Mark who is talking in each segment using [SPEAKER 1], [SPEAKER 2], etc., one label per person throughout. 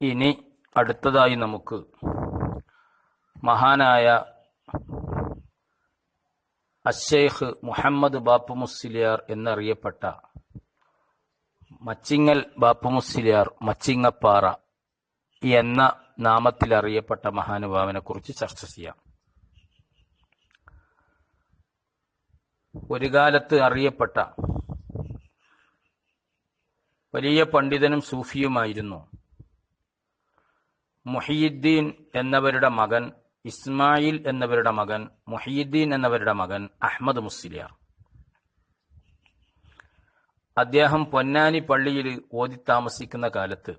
[SPEAKER 1] ഇനി അടുത്തതായി നമുക്ക് മഹാനായ അഷേഖ് മുഹമ്മദ് ബാപ്പു മുസ്ലിയാർ എന്നറിയപ്പെട്ട മച്ചിങ്ങൽ ബാപ്പു മുസ്ലിയാർ മച്ചിങ്ങപ്പാറ എന്ന നാമത്തിൽ അറിയപ്പെട്ട മഹാനുഭാവനെ കുറിച്ച് ചർച്ച ചെയ്യാം. ഒരു കാലത്ത് അറിയപ്പെട്ട വലിയ പണ്ഡിതനും സൂഫിയുമായിരുന്നു. മുഹിയുദ്ദീൻ എന്നവരുടെ മകൻ ഇസ്മായിൽ എന്നവരുടെ മകൻ മുഹീദ്ദീൻ എന്നവരുടെ മകൻ അഹമ്മദ് മുസ്ലിയാർ. അദ്ദേഹം പൊന്നാനി പള്ളിയിൽ ഓതി താമസിക്കുന്ന കാലത്ത്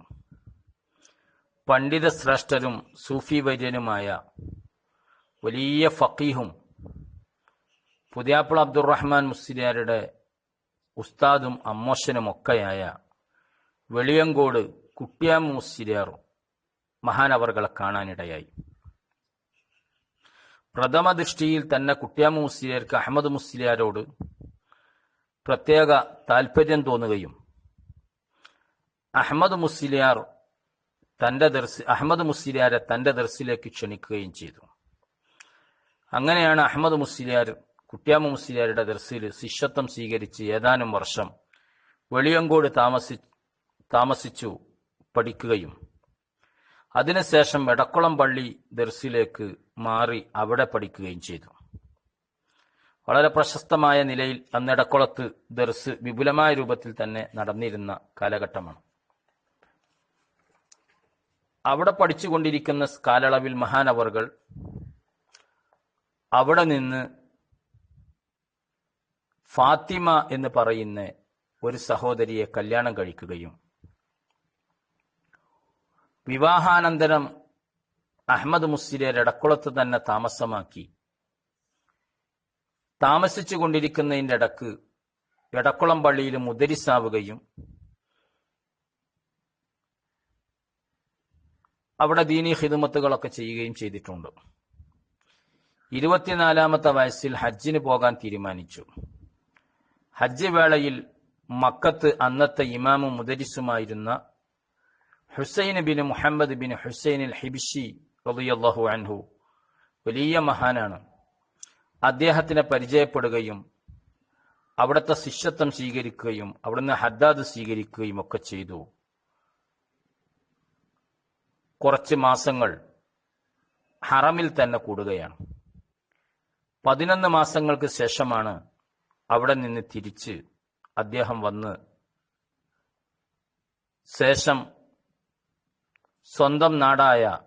[SPEAKER 1] പണ്ഡിത ശ്രേഷ്ഠരും സൂഫി വൈദ്യനുമായ വലിയ ഫക്കീഹും പുതിയാപ്പിള അബ്ദുറഹ്മാൻ മുസ്ലിയാരുടെ ഉസ്താദും അമ്മോശനുമൊക്കെയായ വെളിയങ്കോട് കുട്ടിയാം മുസ്ലിയാർ മഹാനവർകളെ കാണാനിടയായി. പ്രഥമ ദൃഷ്ടിയിൽ തന്നെ കുട്ടിയാമ മുസ്ലിയാർക്ക് അഹമ്മദ് മുസ്ലിയാരോട് പ്രത്യേക താല്പര്യം തോന്നുകയും അഹമ്മദ് മുസ്ലിയാർ തന്റെ ദർസ് അഹമ്മദ് മുസ്ലിയാരെ തന്റെ ദർസിലേക്ക് ക്ഷണിക്കുകയും ചെയ്തു. അങ്ങനെയാണ് അഹമ്മദ് മുസ്ലിയാർ കുട്ടിയാമ മുസ്ലിയാരുടെ ദർസിൽ ശിഷ്യത്വം സ്വീകരിച്ച് ഏതാനും വർഷം വെളിയങ്കോട് താമസി താമസിച്ചു പഠിക്കുകയും അതിനുശേഷം എടക്കുളം പള്ളി ദർസിലേക്ക് മാറി അവിടെ പഠിക്കുകയും ചെയ്തു. വളരെ പ്രശസ്തമായ നിലയിൽ അന്ന് എടക്കുളത്ത് ദർസ് വിപുലമായ രൂപത്തിൽ തന്നെ നടന്നിരുന്ന കാലഘട്ടമാണ്. അവിടെ പഠിച്ചുകൊണ്ടിരിക്കുന്ന കാലയളവിൽ മഹാനവറുകൾ അവിടെ നിന്ന് ഫാത്തിമ എന്ന് പറയുന്ന ഒരു സഹോദരിയെ കല്യാണം കഴിക്കുകയും വിവാഹാനന്തരം അഹമ്മദ് മുസ്ലിയെ എടക്കുളത്ത് തന്നെ താമസമാക്കി. താമസിച്ചു കൊണ്ടിരിക്കുന്നതിന്റെ ഇടയ്ക്ക് എടക്കുളം പള്ളിയിൽ മുദരിസാവുകയും അവിടെ ദീനീ ഹിദുമത്തുകളൊക്കെ ചെയ്യുകയും ചെയ്തിട്ടുണ്ട്. ഇരുപത്തിനാലാമത്തെ വയസ്സിൽ ഹജ്ജിന് പോകാൻ തീരുമാനിച്ചു. ഹജ്ജ് വേളയിൽ മക്കത്ത് അന്നത്തെ ഇമാമും മുദരിസുമായിരുന്ന Husain bin Muhammad bin Husain al Habshi റളിയല്ലാഹു അൻഹു വലിയ മഹാനാണ്. അദ്ദേഹത്തിനെ പരിചയപ്പെടുകയും അവിടുത്തെ ശിഷ്യത്വം സ്വീകരിക്കുകയും അവിടുന്ന് ഹദ്ദാദ് സ്വീകരിക്കുകയും ഒക്കെ ചെയ്തു. കുറച്ച് മാസങ്ങൾ ഹറമിൽ തന്നെ കൂടുകയാണ്. പതിനൊന്ന് മാസങ്ങൾക്ക് ശേഷമാണ് അവിടെ നിന്ന് തിരിച്ച് അദ്ദേഹം വന്ന് ശേഷം സ്വന്തം നാടായ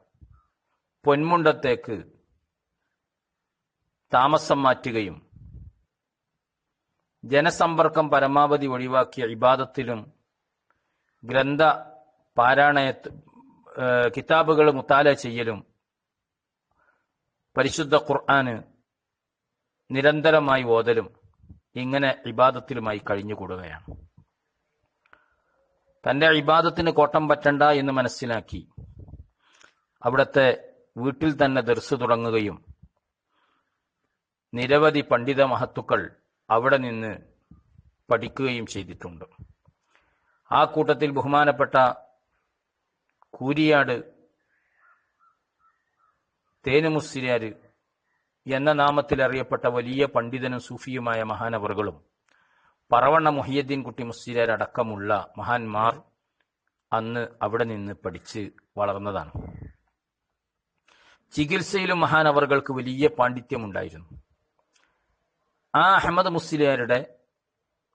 [SPEAKER 1] പൊന്മുണ്ടത്തേക്ക് താമസം മാറ്റുകയും ജനസമ്പർക്കം പരമാവധി ഒഴിവാക്കിയ ഇബാദത്തിലും ഗ്രന്ഥ പാരായണയത്ത് കിതാബുകൾ മുത്താല ചെയ്യലും പരിശുദ്ധ ഖുർആന് നിരന്തരമായി ഓതലും ഇങ്ങനെ ഇബാദത്തിലുമായി കഴിഞ്ഞുകൂടുകയാണ്. തന്റെ ഇബാദത്തിന് കോട്ടം പറ്റണ്ട എന്ന് മനസ്സിലാക്കി അവിടുത്തെ വീട്ടിൽ തന്നെ ദർസ് തുടങ്ങുകയും നിരവധി പണ്ഡിത മഹത്തുക്കൾ അവിടെ നിന്ന് പഠിക്കുകയും ചെയ്തിട്ടുണ്ട്. ആ കൂട്ടത്തിൽ ബഹുമാനപ്പെട്ട കൂരിയാട് തേനുമുസ്ലിയാര് എന്ന നാമത്തിൽ അറിയപ്പെട്ട വലിയ പണ്ഡിതനും സൂഫിയുമായ മഹാനവറുകളും പറവണ്ണ മുഹിയദ്ദീൻ കുട്ടി മുസ്ലിയാർ അടക്കമുള്ള മഹാന്മാർ അന്ന് അവിടെ നിന്ന് പഠിച്ച് വളർന്നതാണ്. ചികിത്സയിലും മഹാനവറുകൾക്ക് വലിയ പാണ്ഡിത്യമുണ്ടായിരുന്നു. ആ അഹമ്മദ് മുസ്ലിയാരുടെ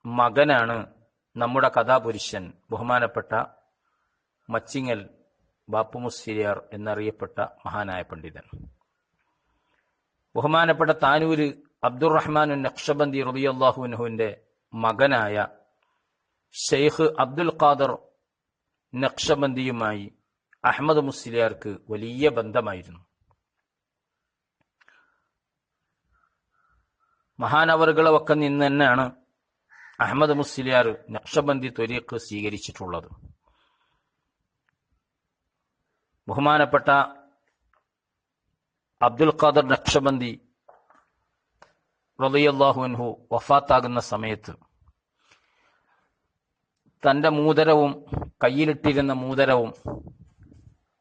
[SPEAKER 1] മകനാണ് നമ്മുടെ കഥാപുരുഷൻ ബഹുമാനപ്പെട്ട മച്ചിങ്ങൽ ബാപ്പു മുസ്ലിയാർ എന്നറിയപ്പെട്ട മഹാനായ പണ്ഡിതൻ. ബഹുമാനപ്പെട്ട താനൂര് അബ്ദുറഹ്മാൻ നക്ഷബന്തി റബിയല്ലാഹുവിന്റെ മകനായ ഷെയ്ഖ് അബ്ദുൽ ഖാദർ നക്ഷബന്ദിയുമായി അഹമ്മദ് മുസ്ലിയാർക്ക് വലിയ ബന്ധമായിരുന്നു. മഹാനവറുകളെ ഒക്കെ നിന്ന് തന്നെയാണ് അഹമ്മദ് മുസ്ലിയാർ നക്ഷബന്ദി ത്വരീഖ് സ്വീകരിച്ചിട്ടുള്ളത്. ബഹുമാനപ്പെട്ട അബ്ദുൽ ഖാദർ നക്ഷബന്ദി റളിയല്ലാഹു അൻഹു വഫാത്താകുന്ന സമയത്ത് തന്റെ മൂതരവും കയ്യിലിട്ടിരുന്ന മൂതരവും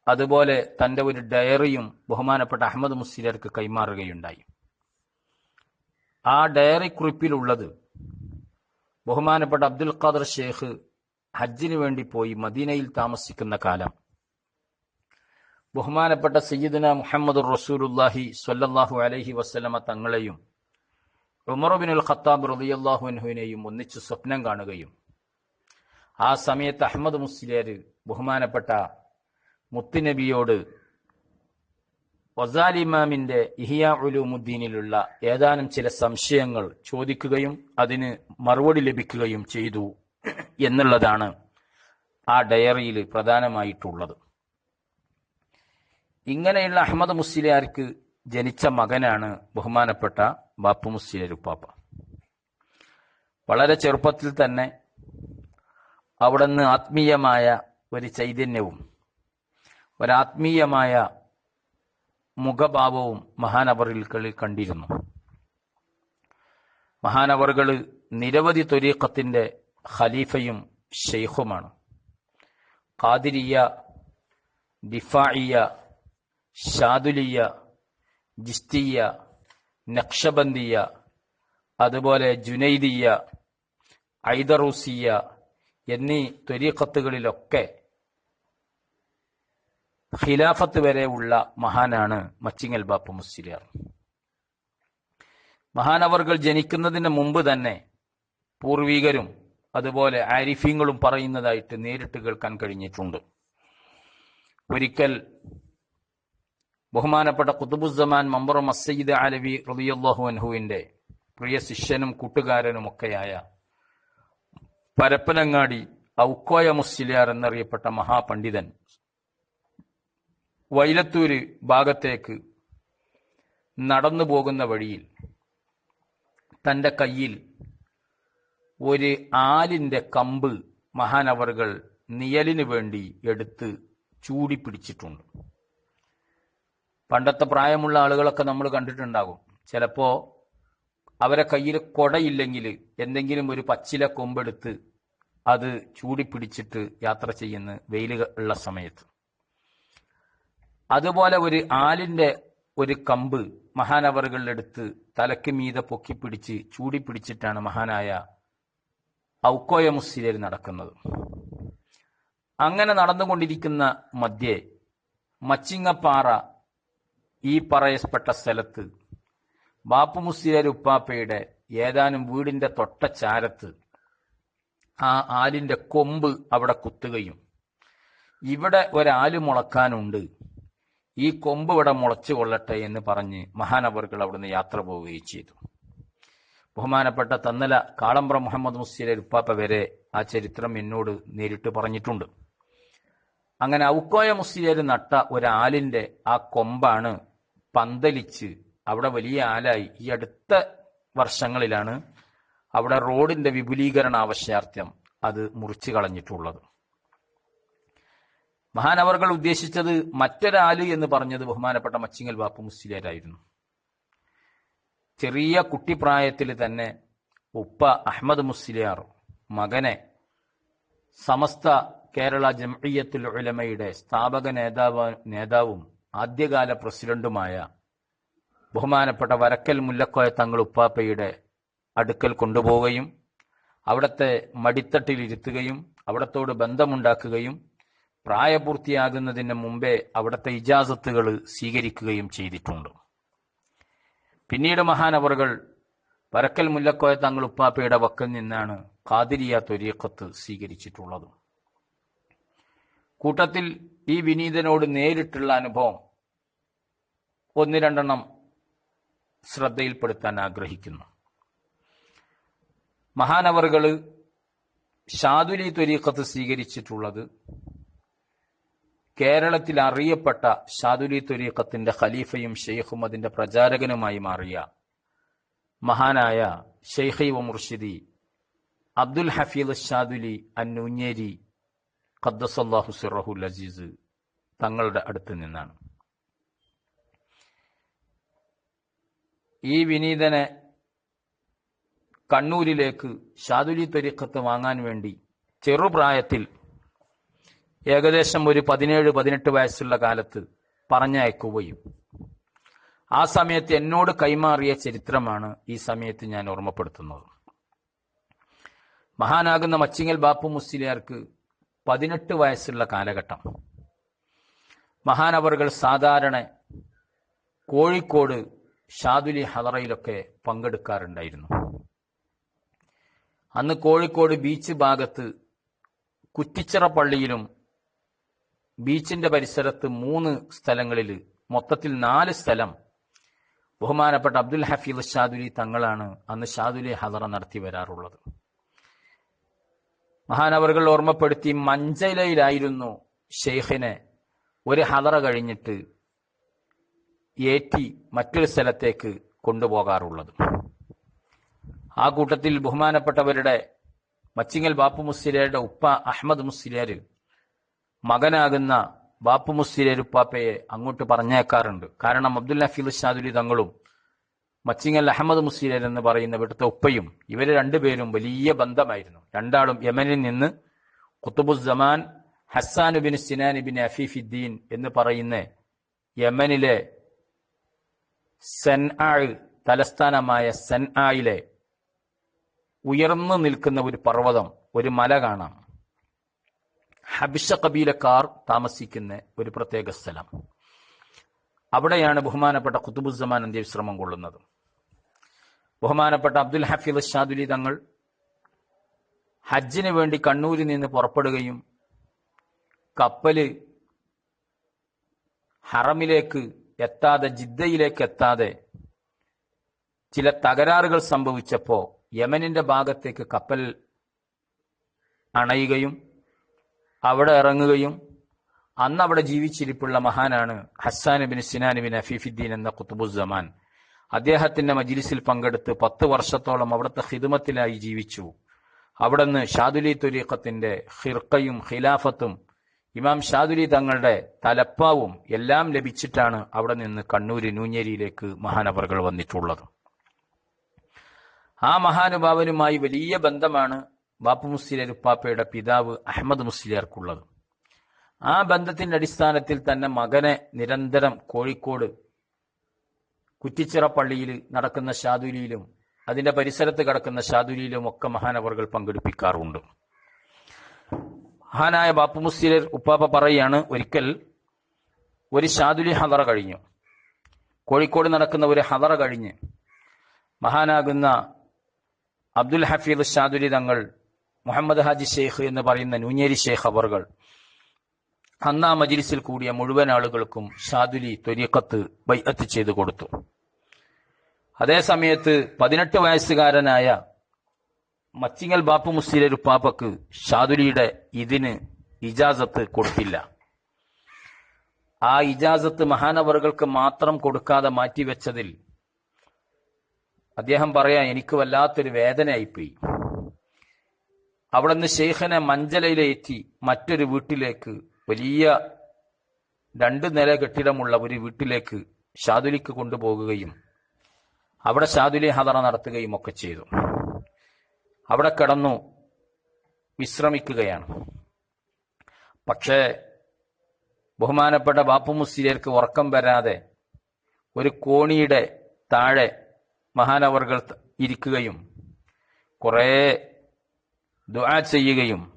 [SPEAKER 1] അതുപോലെ തന്റെ ഒരു ഡയറിയും ബഹുമാനപ്പെട്ട അഹമ്മദ് മുസ്ലിയർക്ക് കൈമാറുകയുണ്ടായി. ആ ഡയറി കുറിപ്പിലുള്ളത് ബഹുമാനപ്പെട്ട അബ്ദുൽ ഖാദർ ഷേഖ് ഹജ്ജിന് വേണ്ടി പോയി മദീനയിൽ താമസിക്കുന്ന കാലം. ബഹുമാനപ്പെട്ട സയ്യിദന മുഹമ്മദ് റസൂലുല്ലാഹി സ്വല്ലല്ലാഹു അലൈഹി വസ്ലമ തങ്ങളെയും ഉമർബിനുൽ ഖത്താബ് റളിയല്ലാഹു അൻഹുവിനെയും ഒന്നിച്ച് സ്വപ്നം കാണുകയും ആ സമയത്ത് അഹമ്മദ് മുസ്ലിയാർ ബഹുമാനപ്പെട്ട മുത്തുനബിയോട് വസാലിമാമിന്റെ ഇഹിയ ഉലൂമുദ്ദീനിലുള്ള ഏതാനും ചില സംശയങ്ങൾ ചോദിക്കുകയും അതിന് മറുപടി ലഭിക്കുകയും ചെയ്തു എന്നുള്ളതാണ് ആ ഡയറിയിൽ പ്രധാനമായിട്ടുള്ളത്. ഇങ്ങനെയുള്ള അഹമ്മദ് മുസ്ലിയാർക്ക് ജനിച്ച മകനാണ് ബഹുമാനപ്പെട്ട ബാപ്പു മുസ്ലിയാർ ഉപ്പാപ്പ വളരെ ചെറുപ്പത്തിൽ തന്നെ അവിടുന്ന് ആത്മീയമായ ഒരു ചൈതന്യവും ഒരാത്മീയമായ മുഖഭാവവും മഹാനവറുകളിൽ കണ്ടിരുന്നു. മഹാനവറുകൾ നിരവധി തൊരീഖത്തിന്റെ ഖലീഫയും ഷെയ്ഖുമാണ് ഖാദിരിയ ദിഫായിയ ഷാദുലിയ ജിസ്തിയ നക്ഷബന്ദിയ അതുപോലെ ജുനൈദിയ ഐദറൂസിയ എന്നീ ത്വരീഖത്തുകളിലൊക്കെ ഖിലാഫത്ത് വരെ ഉള്ള മഹാനാണ് മച്ചിങ്ങൽ ബാപ്പു മുസ്ലിയാർ. മഹാനവർകൾ ജനിക്കുന്നതിന് മുമ്പ് തന്നെ പൂർവികരും അതുപോലെ ആരിഫീങ്ങളും പറയുന്നതായിട്ട് നേരിട്ട് കേൾക്കാൻ കഴിഞ്ഞിട്ടുണ്ട്. ഒരിക്കൽ ബഹുമാനപ്പെട്ട കുത്തുബുസമാൻ മമ്പറ മസയ്യിദ് അലവി റളിയല്ലാഹു അൻഹുവിന്റെ പ്രിയ ശിഷ്യനും കൂട്ടുകാരനുമൊക്കെയായ പരപ്പനങ്ങാടി ഔക്കോയ മുസ്ലിയാർ എന്നറിയപ്പെട്ട മഹാപണ്ഡിതൻ വൈലത്തൂര് ഭാഗത്തേക്ക് നടന്നു പോകുന്ന വഴിയിൽ തന്റെ കയ്യിൽ ഒരു ആലിന്റെ കമ്പ് മഹാനവറുകൾ നിയലിനു വേണ്ടി എടുത്ത് ചൂടിപ്പിടിച്ചിട്ടുണ്ട്. പണ്ടത്തെ പ്രായമുള്ള ആളുകളൊക്കെ നമ്മൾ കണ്ടിട്ടുണ്ടാകും. ചിലപ്പോൾ അവരെ കയ്യിൽ കൊടയില്ലെങ്കിൽ എന്തെങ്കിലും ഒരു പച്ചില കൊമ്പെടുത്ത് അത് ചൂടി ചൂടിപ്പിടിച്ചിട്ട് യാത്ര ചെയ്യുന്ന വെയിൽ ഉള്ള സമയത്ത്. അതുപോലെ ഒരു ആലിന്റെ ഒരു കമ്പ് മഹാനവറുകളിലെടുത്ത് തലക്ക് മീതെ ചൂടി ചൂടിപ്പിടിച്ചിട്ടാണ് മഹാനായ ഔക്കോയ മുസ്ലിയർ നടക്കുന്നത്. അങ്ങനെ നടന്നുകൊണ്ടിരിക്കുന്ന മധ്യേ മച്ചിങ്ങപ്പാറ ഈ പറയപ്പെട്ട സ്ഥലത്ത് ബാപ്പു മുസ്ലിയർ ഉപ്പാപ്പയുടെ ഏതാനും വീടിന്റെ തൊട്ടച്ചാരത്ത് ആ ആലിന്റെ കൊമ്പ് അവിടെ കുത്തുകയും ഇവിടെ ഒരാൽ മുളക്കാനുണ്ട്. ഈ കൊമ്പ് ഇവിടെ മുളച്ചു കൊള്ളട്ടെ എന്ന് പറഞ്ഞ് മഹാനവർകൾ അവിടുന്ന് യാത്ര പോവുകയും ചെയ്തു. ബഹുമാനപ്പെട്ട തന്നല കാളമ്പ്ര മുഹമ്മദ് മുസ്ലിലെ ഉപ്പാപ്പ വരെ ആ ചരിത്രം എന്നോട് നേരിട്ട് പറഞ്ഞിട്ടുണ്ട്. അങ്ങനെ ഔക്കോയ മുസ്ലിയർ നട്ട ഒരാലിന്റെ ആ കൊമ്പാണ് പന്തലിച്ച് അവിടെ വലിയ ആലായി ഈ അടുത്ത വർഷങ്ങളിലാണ് അവിടെ റോഡിന്റെ വിപുലീകരണ ആവശ്യാർത്ഥ്യം അത് മുറിച്ചു കളഞ്ഞിട്ടുള്ളത്. മഹാനവർകൾ ഉദ്ദേശിച്ചത് മറ്റൊരാൽ എന്ന് പറഞ്ഞത് ബഹുമാനപ്പെട്ട മച്ചിങ്ങൽ ബാപ്പു മുസ്ലിയാരായിരുന്നു. ചെറിയ കുട്ടിപ്രായത്തിൽ തന്നെ ഉപ്പ അഹമ്മദ് മുസ്ലിയാർ മകനെ സമസ്ത കേരള ജംഇയ്യത്തുൽ ഉലമയുടെ സ്ഥാപക നേതാവ് നേതാവും ആദ്യകാല പ്രസിഡന്റുമായ ബഹുമാനപ്പെട്ട വരക്കൽ മുല്ലക്കോയ തങ്ങൾ ഉപ്പാപ്പയുടെ അടുക്കൽ കൊണ്ടുപോവുകയും അവിടത്തെ മടിത്തട്ടിൽ ഇരുത്തുകയും അവിടത്തോട് ബന്ധമുണ്ടാക്കുകയും പ്രായപൂർത്തിയാകുന്നതിന് മുമ്പേ അവിടുത്തെ ഇജാസത്തുകൾ സ്വീകരിക്കുകയും ചെയ്തിട്ടുണ്ട്. പിന്നീട് മഹാനവറുകൾ പരക്കൽ മുല്ലക്കോയ തങ്ങൾ ഉപ്പാപ്പയുടെ വക്കൽ നിന്നാണ് കാതിരിയ തൊരീക്കത്ത് സ്വീകരിച്ചിട്ടുള്ളത്. കൂട്ടത്തിൽ ഈ വിനീതനോട് നേരിട്ടുള്ള അനുഭവം ഒന്ന് രണ്ടെണ്ണം ശ്രദ്ധയിൽപ്പെടുത്താൻ ആഗ്രഹിക്കുന്നു. മഹാനവറുകൾ ഷാദുലി തൊരീക്കത്ത് സ്വീകരിച്ചിട്ടുള്ളത് കേരളത്തിൽ അറിയപ്പെട്ട ഷാദുലി തുരീഖത്തിന്റെ ഖലീഫയും ഷെയ്ഖും അതിന്റെ പ്രചാരകനുമായി മാറിയ മഹാനായ ഷെയ്ഖി വ മുർഷിദി അബ്ദുൽ ഹഫീദ് ഷാദുലി അന്നൂഞ്ഞേരി ഖദ്ദസല്ലാഹു സിറഹുൽ അസീസ് തങ്ങളുടെ അടുത്ത് നിന്നാണ്. ഈ വിനീതനെ കണ്ണൂരിലേക്ക് ഷാദുലി ത്വരീഖത്ത് വാങ്ങാൻ വേണ്ടി ചെറുപ്രായത്തിൽ ഏകദേശം ഒരു പതിനേഴ് പതിനെട്ട് വയസ്സുള്ള കാലത്ത് പറഞ്ഞയക്കുകയും ആ സമയത്ത് എന്നോട് കൈമാറിയ ചരിത്രമാണ് ഈ സമയത്ത് ഞാൻ ഓർമ്മപ്പെടുത്തുന്നത്. മഹാനാകുന്ന മച്ചിങ്ങൽ ബാപ്പു മുസ്ലിയാർക്ക് പതിനെട്ട് വയസ്സുള്ള കാലഘട്ടം. മഹാനവറുകൾ സാധാരണ കോഴിക്കോട് ഷാദുലി ഹലറയിലൊക്കെ പങ്കെടുക്കാറുണ്ടായിരുന്നു. അന്ന് കോഴിക്കോട് ബീച്ച് ഭാഗത്ത് കുറ്റിച്ചിറ പള്ളിയിലും ബീച്ചിന്റെ പരിസരത്ത് മൂന്ന് സ്ഥലങ്ങളിൽ മൊത്തത്തിൽ നാല് സ്ഥലം. ബഹുമാനപ്പെട്ട അബ്ദുൽ ഹഫീദ് ഷാദുലി തങ്ങളാണ് അന്ന് ഷാദുലി ഹദറ നടത്തി വരാറുള്ളത്. മഹാനവറുകൾ ഓർമ്മപ്പെടുത്തി മഞ്ചലയിലായിരുന്നു ഷെയ്ഖിനെ. ഒരു ഹദറ കഴിഞ്ഞിട്ട് ഏറ്റി മറ്റൊരു സ്ഥലത്തേക്ക് കൊണ്ടുപോകാറുള്ളത്. ആ കൂട്ടത്തിൽ ബഹുമാനപ്പെട്ടവരുടെ മച്ചിങ്ങൽ ബാപ്പു മുസ്ലിയരുടെ ഉപ്പ അഹമ്മദ് മുസ്ലിയർ മകനാകുന്ന ബാപ്പു മുസ്ലിയർ ഉപ്പാപ്പയെ അങ്ങോട്ട് പറഞ്ഞേക്കാറുണ്ട്. കാരണം അബ്ദുൽ ഹഫീദ് ഷാദുലി തങ്ങളും മച്ചിങ്ങൽ അഹമ്മദ് മുസ്തിരർ എന്ന് പറയുന്ന ഇവിടുത്തെ ഉപ്പയും ഇവർ രണ്ടുപേരും വലിയ ബന്ധമായിരുന്നു. രണ്ടാളും യമനിൽ നിന്ന് കുത്തുബുസമാൻ Hassan bin Sinan bin Afifuddin എന്ന് പറയുന്ന യമനിലെ സെൻആഴ് തലസ്ഥാനമായ സെൻആയിലെ ഉയർന്നു നിൽക്കുന്ന ഒരു പർവതം ഒരു മല കാണാം. ഹബിഷ കബീലക്കാർ താമസിക്കുന്ന ഒരു പ്രത്യേക സ്ഥലം. അവിടെയാണ് ബഹുമാനപ്പെട്ട കുത്തുബുസമാൻ അന്ത്യവിശ്രമം കൊള്ളുന്നത്? ബഹുമാനപ്പെട്ട അബ്ദുൽ ഹഫീദ് ഷാദുലി തങ്ങൾ ഹജ്ജിന് വേണ്ടി കണ്ണൂരിൽ നിന്ന് പുറപ്പെടുകയും കപ്പൽ ഹറമിലേക്ക് എത്താതെ ജിദ്ദയിലേക്ക് എത്താതെ ചില തകരാറുകൾ സംഭവിച്ചപ്പോൾ യമനിന്റെ ഭാഗത്തേക്ക് കപ്പൽ അണയുകയും അവിടെ ഇറങ്ങുകയും അന്ന് അവിടെ ജീവിച്ചിരിപ്പുള്ള മഹാനാണ് Hassan bin Sinan bin Afifuddin എന്ന കുത്തുബുസമാൻ അദ്ദേഹത്തിന്റെ മജിലിസിൽ പങ്കെടുത്ത് പത്ത് വർഷത്തോളം അവിടുത്തെ ഹിദുമത്തിലായി ജീവിച്ചു. അവിടുന്ന് ഷാദുലി തുരീഖത്തിന്റെ ഹിർക്കയും ഖിലാഫത്തും ഇമാം ഷാദുലി തങ്ങളുടെ തലപ്പാവും എല്ലാം ലഭിച്ചിട്ടാണ് അവിടെ നിന്ന് കണ്ണൂര് നൂഞ്ഞേരിയിലേക്ക് മഹാനവറുകൾ വന്നിട്ടുള്ളത്. ആ മഹാനുഭാവനുമായി വലിയ ബന്ധമാണ് ബാപ്പു മുസ്ലിയർ ഉപ്പാപ്പയുടെ പിതാവ് അഹമ്മദ് മുസ്ലിയാർക്കുള്ളത്. ആ ബന്ധത്തിന്റെ അടിസ്ഥാനത്തിൽ തന്നെ മകനെ നിരന്തരം കോഴിക്കോട് കുറ്റിച്ചിറ പള്ളിയിൽ നടക്കുന്ന ഷാദുലിയിലും അതിന്റെ പരിസരത്ത് കിടക്കുന്ന ഷാദുലിയിലും ഒക്കെ മഹാനവറുകൾ പങ്കെടുപ്പിക്കാറുണ്ട്. മഹാനായ ബാപ്പു മുസ്ലിയർ ഉപ്പാപ്പ പറയാണ് ഒരിക്കൽ ഒരു ഷാദുലി ഹദറ കഴിഞ്ഞു. കോഴിക്കോട് നടക്കുന്ന ഒരു ഹദറ കഴിഞ്ഞ് മഹാനാകുന്ന അബ്ദുൽ ഹഫീദ് ഷാദുലി തങ്ങൾ മുഹമ്മദ് ഹാജി ഷെയ്ഖ് എന്ന് പറയുന്ന നൂഞ്ഞേരി ഷെയ്ഖ് അവറുകൾ അന്ന് മജിലിസിൽ കൂടിയ മുഴുവൻ ആളുകൾക്കും ഷാദുലി ത്വരീക്കത്ത് ബൈഅത്ത് ചെയ്തു കൊടുത്തു. അതേ സമയത്ത് പതിനെട്ട് വയസ്സുകാരനായ മച്ചിങ്ങൽ ബാപ്പു മുസ്ലിരൊരു പാപ്പക്ക് ഷാദുലിയുടെ ഇതിന് ഇജാസത്ത് കൊടുത്തില്ല. ആ ഇജാസത്ത് മഹാനവറുകൾക്ക് മാത്രം കൊടുക്കാതെ മാറ്റിവെച്ചതിൽ അദ്ദേഹം പറയാ എനിക്ക് വല്ലാത്തൊരു വേദനയായിപ്പോയി. അവിടുന്ന് ശേഖനെ മഞ്ചലയിലേറ്റി മറ്റൊരു വീട്ടിലേക്ക് വലിയ രണ്ട് നില കെട്ടിടമുള്ള ഒരു വീട്ടിലേക്ക് ഷാദുലിക്ക് കൊണ്ടുപോകുകയും അവിടെ ഷാദുലി ഹദറ നടത്തുകയും ഒക്കെ ചെയ്തു. അവിടെ കിടന്നു വിശ്രമിക്കുകയാണ്. പക്ഷേ ബഹുമാനപ്പെട്ട ബാപ്പു മുസ്ലിയർക്ക് ഉറക്കം വരാതെ ഒരു കോണിയുടെ താഴെ മഹാനവർകൾ ഇരിക്കുകയും കുറേ ദുആ ചെയ്യുകയും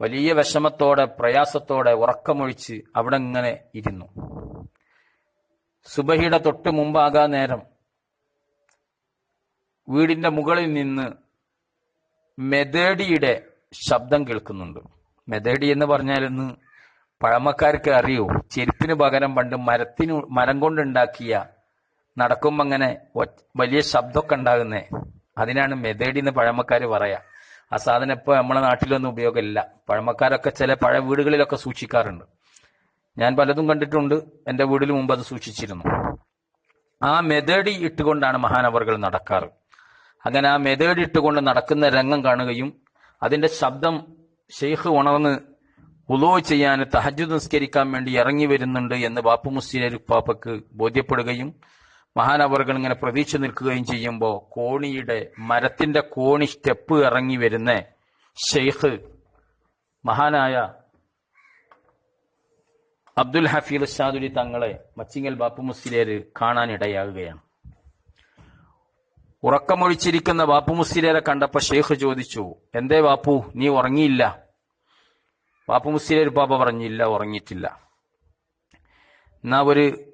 [SPEAKER 1] വലിയ വിഷമത്തോടെ പ്രയാസത്തോടെ ഉറക്കമൊഴിച്ച് അവിടെ ഇങ്ങനെ ഇരുന്നു. സുബഹിയുടെ തൊട്ട് മുമ്പാകാ നേരം വീടിന്റെ മുകളിൽ നിന്ന് മെതേഡിയുടെ ശബ്ദം കേൾക്കുന്നുണ്ട്. മെതേഡി എന്ന് പറഞ്ഞാൽ ഇന്ന് പഴമക്കാർക്ക് അറിയോ? ചെരുപ്പിന് പകരം പണ്ട് മരത്തിന് മരം കൊണ്ടുണ്ടാക്കിയ നടക്കുമ്പോ അങ്ങനെ വലിയ ശബ്ദമൊക്കെ ഉണ്ടാകുന്നേ. അതിനാണ് മെതേഡി എന്ന് പഴമക്കാർ പറയാ. ആ സാധനം ഇപ്പൊ നമ്മളെ നാട്ടിലൊന്നും ഉപയോഗമില്ല. പഴമക്കാരൊക്കെ ചില പഴയ വീടുകളിലൊക്കെ സൂക്ഷിക്കാറുണ്ട്. ഞാൻ പലതും കണ്ടിട്ടുണ്ട്. എന്റെ വീടിന് മുമ്പ് അത് സൂക്ഷിച്ചിരുന്നു. ആ മെതേഡി ഇട്ടുകൊണ്ടാണ് മഹാനവറുകൾ നടക്കാറ്. അങ്ങനെ ആ മെതേഡി ഇട്ടുകൊണ്ട് നടക്കുന്ന രംഗം കാണുകയും അതിന്റെ ശബ്ദം ഷെയ്ഖ് ഉണർന്ന് ഉലോ ചെയ്യാൻ തഹജ് നിസ്കരിക്കാൻ വേണ്ടി ഇറങ്ങി വരുന്നുണ്ട് എന്ന് ബാപ്പു മുസ്ലിം പാപ്പക്ക് ബോധ്യപ്പെടുകയും മഹാനവറുകൾ ഇങ്ങനെ പ്രതീക്ഷ നിൽക്കുകയും ചെയ്യുമ്പോൾ കോണിയുടെ മരത്തിന്റെ കോണി സ്റ്റെപ്പ് ഇറങ്ങി വരുന്ന ഷെയ്ഖ് മഹാനായ അബ്ദുൽ ഹഫീൽ ഷാദുലി തങ്ങളെ മച്ചിങ്ങൽ ബാപ്പു മുസ്ലിയര് കാണാനിടയാകുകയാണ്. ഉറക്കമൊഴിച്ചിരിക്കുന്ന ബാപ്പു മുസ്ലിയരെ കണ്ടപ്പോ ഷെയ്ഖ് ചോദിച്ചു എന്തേ ബാപ്പു നീ ഉറങ്ങിയില്ല? ബാപ്പു മുസ്ലിയർ പാപ്പ പറഞ്ഞില്ല ഉറങ്ങിയിട്ടില്ല. എന്നാ ഒരു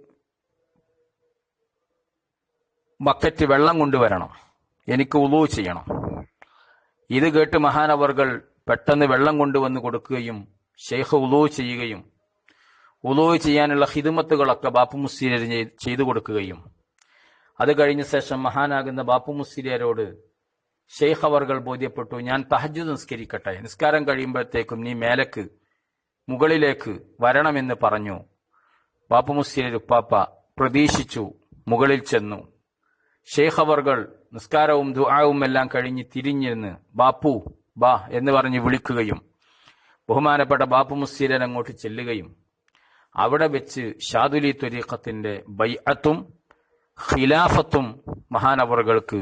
[SPEAKER 1] ബക്കറ്റ് വെള്ളം കൊണ്ടുവരണം. എനിക്ക് ഉളു ചെയ്യണം. ഇത് കേട്ട് മഹാനവർകൾ പെട്ടെന്ന് വെള്ളം കൊണ്ടുവന്ന് കൊടുക്കുകയും ഷെയ്ഖ് ഉളു ചെയ്യുകയും ഉളു ചെയ്യാനുള്ള ഹിദുമത്തുകളൊക്കെ ബാപ്പു മുസ്ലിയർ ചെയ്തു കൊടുക്കുകയും. അത് കഴിഞ്ഞ ശേഷം മഹാനാകുന്ന ബാപ്പു മുസ്ലിയരോട് ഷെയ്ഖ് അവർകൾ ബോധ്യപ്പെട്ടു ഞാൻ തഹജു നിസ്കരിക്കട്ടെ. നിസ്കാരം കഴിയുമ്പോഴത്തേക്കും നീ മേലക്ക് മുകളിലേക്ക് വരണമെന്ന് പറഞ്ഞു. ബാപ്പു മുസ്ലിയർ ഉപ്പാപ്പ പ്രതീക്ഷിച്ചു മുകളിൽ ചെന്നു. ഷെയ്ഖ് നിസ്കാരവും ദുആവും എല്ലാം കഴിഞ്ഞ് തിരിഞ്ഞിരുന്ന് ബാപ്പു ബാ എന്ന് പറഞ്ഞ് വിളിക്കുകയും ബഹുമാനപ്പെട്ട ബാപ്പു മുസ്ലിരൻ അങ്ങോട്ട് ചെല്ലുകയും അവിടെ വെച്ച് ഷാദുലി ത്വരീഖത്തിന്റെ ബൈഅത്തും ഖിലാഫത്തും മഹാനവറുകൾക്ക്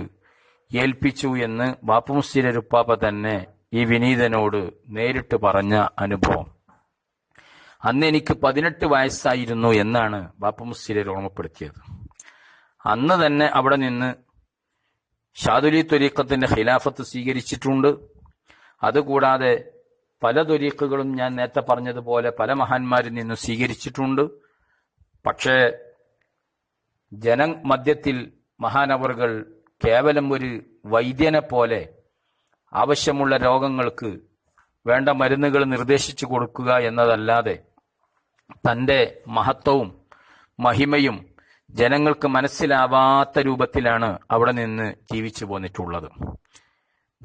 [SPEAKER 1] ഏൽപ്പിച്ചു എന്ന് ബാപ്പു മുസ്ലിരുപ്പാപ്പ തന്നെ ഈ വിനീതനോട് നേരിട്ട് പറഞ്ഞ അനുഭവം. അന്ന് എനിക്ക് പതിനെട്ട് വയസ്സായിരുന്നു എന്നാണ് ബാപ്പു മുസ്സീരർ ഓർമ്മപ്പെടുത്തിയത്. അന്ന് തന്നെ അവിടെ നിന്ന് ഷാദുലി ത്വരീഖത്തിന്റെ ഖിലാഫത്ത് സ്വീകരിച്ചിട്ടുണ്ട്. അതുകൂടാതെ പല ത്വരീഖുകളും ഞാൻ നേരത്തെ പറഞ്ഞതുപോലെ പല മഹാന്മാരിൽ നിന്ന് സ്വീകരിച്ചിട്ടുണ്ട്. പക്ഷേ ജനമധ്യത്തിൽ മഹാനവറുകൾ കേവലം ഒരു വൈദ്യനെ പോലെ ആവശ്യമുള്ള രോഗങ്ങൾക്ക് വേണ്ട മരുന്നുകൾ നിർദ്ദേശിച്ചു കൊടുക്കുക എന്നതല്ലാതെ തന്റെ മഹത്വവും മഹിമയും ജനങ്ങൾക്ക് മനസ്സിലാവാത്ത രൂപത്തിലാണ് അവിടെ നിന്ന് ജീവിച്ചു പോന്നിട്ടുള്ളത്.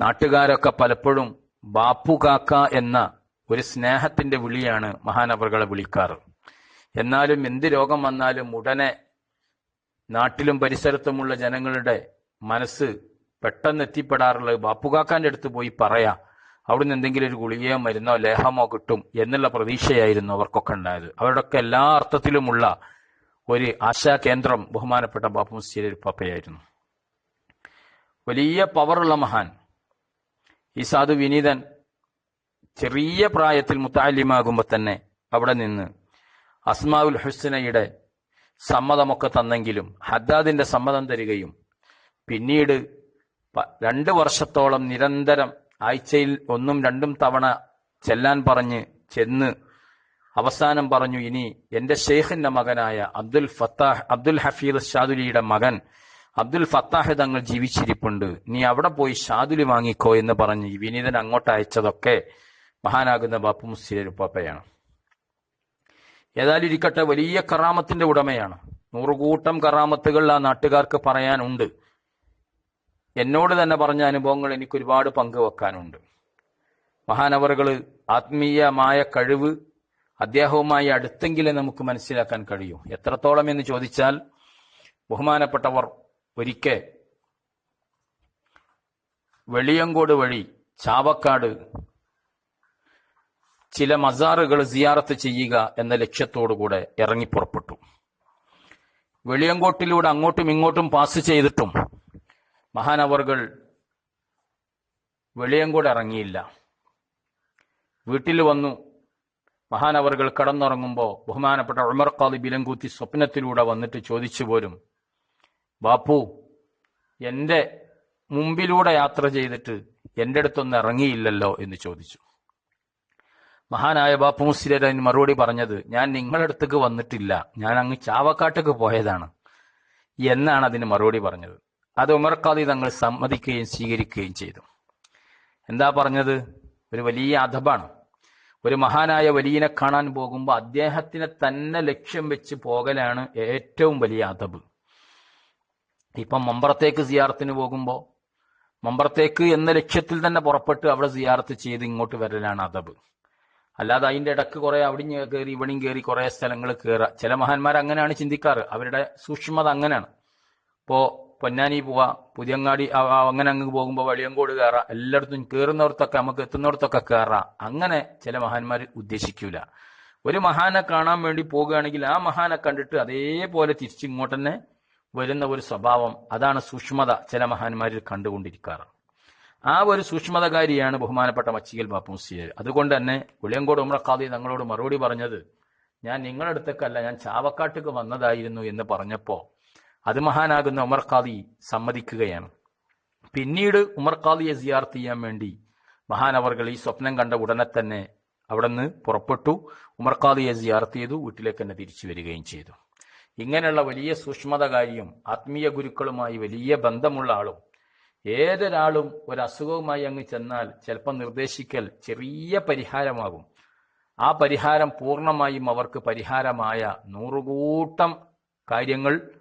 [SPEAKER 1] നാട്ടുകാരൊക്കെ പലപ്പോഴും ബാപ്പു കാക്ക എന്ന ഒരു സ്നേഹത്തിന്റെ വിളിയാണ് മഹാനവറുകളെ വിളിക്കാറ്. എന്നാലും എന്ത് രോഗം വന്നാലും ഉടനെ നാട്ടിലും പരിസരത്തുമുള്ള ജനങ്ങളുടെ മനസ്സ് പെട്ടെന്ന് എത്തിപ്പെടാറുള്ളത് ബാപ്പുകാക്കാന്റെ അടുത്ത് പോയി പറയാ അവിടുന്ന് എന്തെങ്കിലും ഒരു ഗുളികയോ മരുന്നോ ലേഹമോ കിട്ടും എന്നുള്ള പ്രതീക്ഷയായിരുന്നു അവർക്കൊക്കെ ഉണ്ടായത്. അവരുടെയൊക്കെ എല്ലാ അർത്ഥത്തിലുമുള്ള ഒരു ആശാ കേന്ദ്രം ബഹുമാനപ്പെട്ട ബാപ്പു മുസ്ലിം പപ്പയായിരുന്നു. വലിയ പവറുള്ള മഹാൻ. ഈ സാധു വിനീതൻ ചെറിയ പ്രായത്തിൽ മുത്താലിമാകുമ്പോൾ തന്നെ അവിടെ നിന്ന് അസ്മാവുൽ ഹുസ്നയുടെ സമ്മതമൊക്കെ തന്നെങ്കിലും ഹദ്ദാദിന്റെ സമ്മതം തരികയും പിന്നീട് രണ്ട് വർഷത്തോളം നിരന്തരം ആഴ്ചയിൽ ഒന്നും രണ്ടും തവണ ചെല്ലാൻ പറഞ്ഞ് ചെന്ന് അവസാനം പറഞ്ഞു ഇനി എന്റെ ഷെയ്ഖിന്റെ മകനായ അബ്ദുൽ ഫത്താഹ് അബ്ദുൽ ഹഫീദ് ഷാദുലിയുടെ മകൻ അബ്ദുൽ ഫത്താഹ് തങ്ങൾ ജീവിച്ചിരിപ്പുണ്ട്. നീ അവിടെ പോയി ഷാദുലി വാങ്ങിക്കോ എന്ന് പറഞ്ഞ് വിനീതൻ അങ്ങോട്ട് അയച്ചതൊക്കെ മഹാനാകുന്ന ബാപ്പു മുസ്ലിം ഉപ്പാപ്പയാണ്. ഏതായാലും ഇരിക്കട്ടെ വലിയ കറാമത്തിന്റെ ഉടമയാണ്. നൂറുകൂട്ടം കറാമത്തുകൾ ആ നാട്ടുകാർക്ക് പറയാനുണ്ട്. എന്നോട് തന്നെ പറഞ്ഞ അനുഭവങ്ങൾ എനിക്ക് ഒരുപാട് പങ്കുവെക്കാനുണ്ട്. മഹാനവറുകൾ ആത്മീയമായ കഴിവ് അദ്ദേഹവുമായി അടുത്തെങ്കിലേ നമുക്ക് മനസ്സിലാക്കാൻ കഴിയൂ. എത്രത്തോളം എന്ന് ചോദിച്ചാൽ ബഹുമാനപ്പെട്ടവർ ഒരിക്കൽ വെളിയങ്കോട് വഴി ചാവക്കാട് ചില മസാറുകൾ സിയാറത്ത് ചെയ്യുക എന്ന ലക്ഷ്യത്തോടുകൂടെ ഇറങ്ങി പുറപ്പെട്ടു വെളിയങ്കോട്ടിലൂടെ അങ്ങോട്ടും ഇങ്ങോട്ടും പാസ് ചെയ്തിട്ടും മഹാനവറുകൾ വെളിയങ്കോട് ഇറങ്ങിയില്ല. വീട്ടിൽ വന്നു മഹാനവറുകൾ കടന്നുറങ്ങുമ്പോൾ ബഹുമാനപ്പെട്ട ഉമർ ഖാദി ബിലങ്കൂത്തി സ്വപ്നത്തിലൂടെ വന്നിട്ട് ചോദിച്ചു പോലും ബാപ്പു എന്റെ മുമ്പിലൂടെ യാത്ര ചെയ്തിട്ട് എന്റെ അടുത്തൊന്നും ഇറങ്ങിയില്ലല്ലോ? എന്ന് ചോദിച്ചു. മഹാനായ ബാപ്പു മുസ്ലിരൻ മറുപടി പറഞ്ഞത് ഞാൻ നിങ്ങളുടെ അടുത്തേക്ക് വന്നിട്ടില്ല. ഞാൻ അങ്ങ് ചാവക്കാട്ടേക്ക് പോയതാണ്. എന്നാണ് അതിന് മറുപടി പറഞ്ഞത്. അത് ഉമർ ഖാദി തങ്ങൾ സമ്മതിക്കുകയും സ്വീകരിക്കുകയും ചെയ്തു. എന്താ പറഞ്ഞത്? ഒരു വലിയ അധബാണ്. ഒരു മഹാനായ വലിയനെ കാണാൻ പോകുമ്പോൾ അദ്ദേഹത്തിനെ തന്നെ ലക്ഷ്യം വെച്ച് പോകലാണ് ഏറ്റവും വലിയ അതബ് ഇപ്പം മമ്പറത്തേക്ക് സിയാറത്തിന് പോകുമ്പോൾ മമ്പറത്തേക്ക് എന്ന ലക്ഷ്യത്തിൽ തന്നെ പുറപ്പെട്ട് അവിടെ സിയാറത്ത് ചെയ്ത് ഇങ്ങോട്ട് വരലാണ് അതബ് അല്ലാതെ അതിന്റെ ഇടയ്ക്ക് കുറെ അവിടെയും കയറി ഇവിടെയും കയറി കുറെ സ്ഥലങ്ങൾ കയറുക ചില മഹാന്മാർ അങ്ങനെയാണ് ചിന്തിക്കാറ്. അവരുടെ സൂക്ഷ്മത അങ്ങനെയാണ്. ഇപ്പോ പൊന്നാനി പോവാ. പുതിയങ്ങാടി അങ്ങനെ അങ്ങ് പോകുമ്പോൾ വഴിയങ്കോട് കയറാം എല്ലായിടത്തും കയറുന്നവർത്തൊക്കെ നമുക്ക് എത്തുന്നിടത്തൊക്കെ കയറാം അങ്ങനെ ചില മഹാന്മാർ ഉദ്ദേശിക്കൂല. ഒരു മഹാനെ കാണാൻ വേണ്ടി പോകുകയാണെങ്കിൽ ആ മഹാനെ കണ്ടിട്ട് അതേപോലെ തിരിച്ചിങ്ങോട്ട് തന്നെ വരുന്ന ഒരു സ്വഭാവം അതാണ് സൂക്ഷ്മത ചില മഹാന്മാരിൽ കണ്ടുകൊണ്ടിരിക്കാറ്. ആ ഒരു സൂക്ഷ്മതകാരിയാണ് ബഹുമാനപ്പെട്ട മച്ചികൽ ബാപ്പു മുസ്ലിയർ അതുകൊണ്ട് തന്നെ പുളിയങ്കോട് ഉമ്രഖാദി തങ്ങളോട് മറുപടി പറഞ്ഞത് ഞാൻ നിങ്ങളുടെ അടുത്തേക്കല്ല ഞാൻ ചാവക്കാട്ടേക്ക് വന്നതായിരുന്നു എന്ന് പറഞ്ഞപ്പോ അത് മഹാനാകുന്ന ഉമർ ഖാദി സമ്മതിക്കുകയാണ്. പിന്നീട് ഉമർ ഖാദിയെ സിയാർത്ത് ചെയ്യാൻ വേണ്ടി മഹാനവർകൾ ഈ സ്വപ്നം കണ്ട ഉടനെ തന്നെ അവിടെ നിന്ന് പുറപ്പെട്ടു. ഉമർ ഖാദിയെ സിയാർത്ത് ചെയ്തു വീട്ടിലേക്ക് തന്നെ തിരിച്ചു വരികയും ചെയ്തു. ഇങ്ങനെയുള്ള വലിയ സൂക്ഷ്മതകാരിയും ആത്മീയ ഗുരുക്കളുമായി വലിയ ബന്ധമുള്ള ആളും ഏതൊരാളും ഒരു അസുഖവുമായി അങ്ങ് ചെന്നാൽ ചിലപ്പോൾ നിർദ്ദേശിക്കൽ ചെറിയ പരിഹാരമാകും. ആ പരിഹാരം പൂർണമായും അവർക്ക് പരിഹാരമായ നൂറുകൂട്ടം കാര്യങ്ങൾ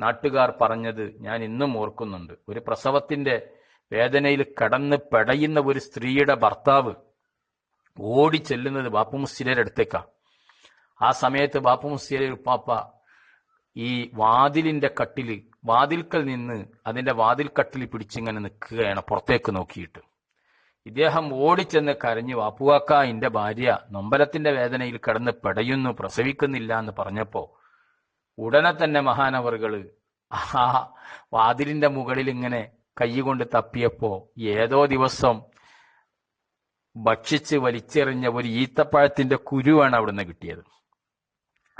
[SPEAKER 1] നാട്ടുകാർ പറഞ്ഞത് ഞാൻ ഇന്നും ഓർക്കുന്നുണ്ട്. ഒരു പ്രസവത്തിന്റെ വേദനയിൽ കടന്ന് പെടയുന്ന ഒരു സ്ത്രീയുടെ ഭർത്താവ് ഓടി ചെല്ലുന്നത് ബാപ്പു മുസ്ലിയുടെ അടുത്തേക്കാ. ആ സമയത്ത് ബാപ്പു മുസ്ലിയുടെ ഉപ്പാപ്പ ഈ വാതിലിന്റെ കട്ടിൽ വാതിൽക്കൽ നിന്ന് അതിന്റെ വാതിൽ കട്ടിൽ പിടിച്ചിങ്ങനെ നിൽക്കുകയാണ് പുറത്തേക്ക് നോക്കിയിട്ട്. ഇദ്ദേഹം ഓടിച്ചെന്ന് കരഞ്ഞു വാപ്പുവാക്ക എന്റെ ഭാര്യ നൊമ്പലത്തിന്റെ വേദനയിൽ കിടന്ന് പെടയുന്നു പ്രസവിക്കുന്നില്ല എന്ന് പറഞ്ഞപ്പോ ഉടനെ തന്നെ മഹാനവറുകൾ ആ വാതിലിന്റെ മുകളിൽ ഇങ്ങനെ കൈകൊണ്ട് തപ്പിയപ്പോ ഏതോ ദിവസം ഭക്ഷിച്ച് വലിച്ചെറിഞ്ഞ ഒരു ഈത്തപ്പഴത്തിന്റെ കുരുവാണ് അവിടുന്ന് കിട്ടിയത്.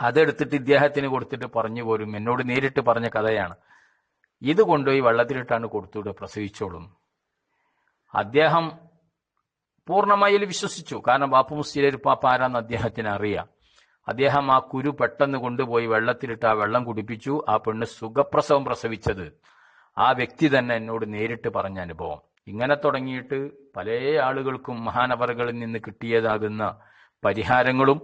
[SPEAKER 1] അതെടുത്തിട്ട് ഇദ്ദേഹത്തിന് കൊടുത്തിട്ട് പറഞ്ഞു പോലും എന്നോട് നേരിട്ട് പറഞ്ഞ കഥയാണ്. ഇത് കൊണ്ടുപോയി വെള്ളത്തിലിട്ടാണ് കൊടുത്തുവിടെ പ്രസവിച്ചോളും. അദ്ദേഹം പൂർണമായി വിശ്വസിച്ചു. കാരണം ബാപ്പു മുസ്ലിം പാപ്പ അദ്ദേഹത്തിന് അറിയാം. അദ്ദേഹം ആ കുരു പെട്ടെന്ന് കൊണ്ടുപോയി വെള്ളത്തിലിട്ട് ആ വെള്ളം കുടിപ്പിച്ചു. ആ പെണ്ണ് സുഖപ്രസവം പ്രസവിച്ചത്. ആ വ്യക്തി തന്നെ എന്നോട് നേരിട്ട് പറഞ്ഞ അനുഭവം. ഇങ്ങനെ തുടങ്ങിയിട്ട് പല ആളുകൾക്കും മഹാനവറുകളിൽ നിന്ന് കിട്ടിയതാകുന്ന പരിഹാരങ്ങളും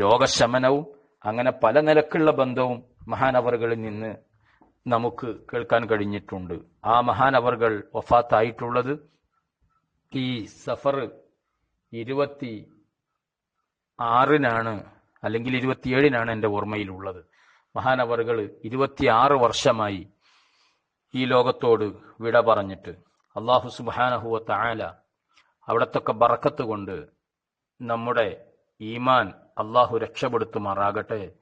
[SPEAKER 1] രോഗശമനവും അങ്ങനെ പല നിലക്കുള്ള ബന്ധവും മഹാനവറുകളിൽ നിന്ന് നമുക്ക് കേൾക്കാൻ കഴിഞ്ഞിട്ടുണ്ട്. ആ മഹാനവറുകൾ വഫാത്തായിട്ടുള്ളത് ഈ സഫർ ഇരുപത്തി ആറിനാണ് അല്ലെങ്കിൽ ഇരുപത്തിയേഴിനാണ് എന്റെ ഓർമ്മയിലുള്ളത്. മഹാനവറുകൾ ഇരുപത്തിയാറ് വർഷമായി ഈ ലോകത്തോട് വിട പറഞ്ഞിട്ട് അള്ളാഹു സുബാനഹുവ താല അവിടത്തൊക്കെ ബറക്കത്ത് കൊണ്ട് നമ്മുടെ ഈമാൻ അള്ളാഹു രക്ഷപ്പെടുത്തുമാറാകട്ടെ.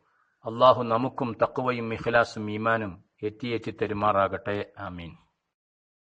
[SPEAKER 1] അള്ളാഹു നമുക്കും തക്കുവയും ഇഖ്ലാസും ഈമാനും എത്തിയേറ്റി തരുമാറാകട്ടെ. ആമീൻ.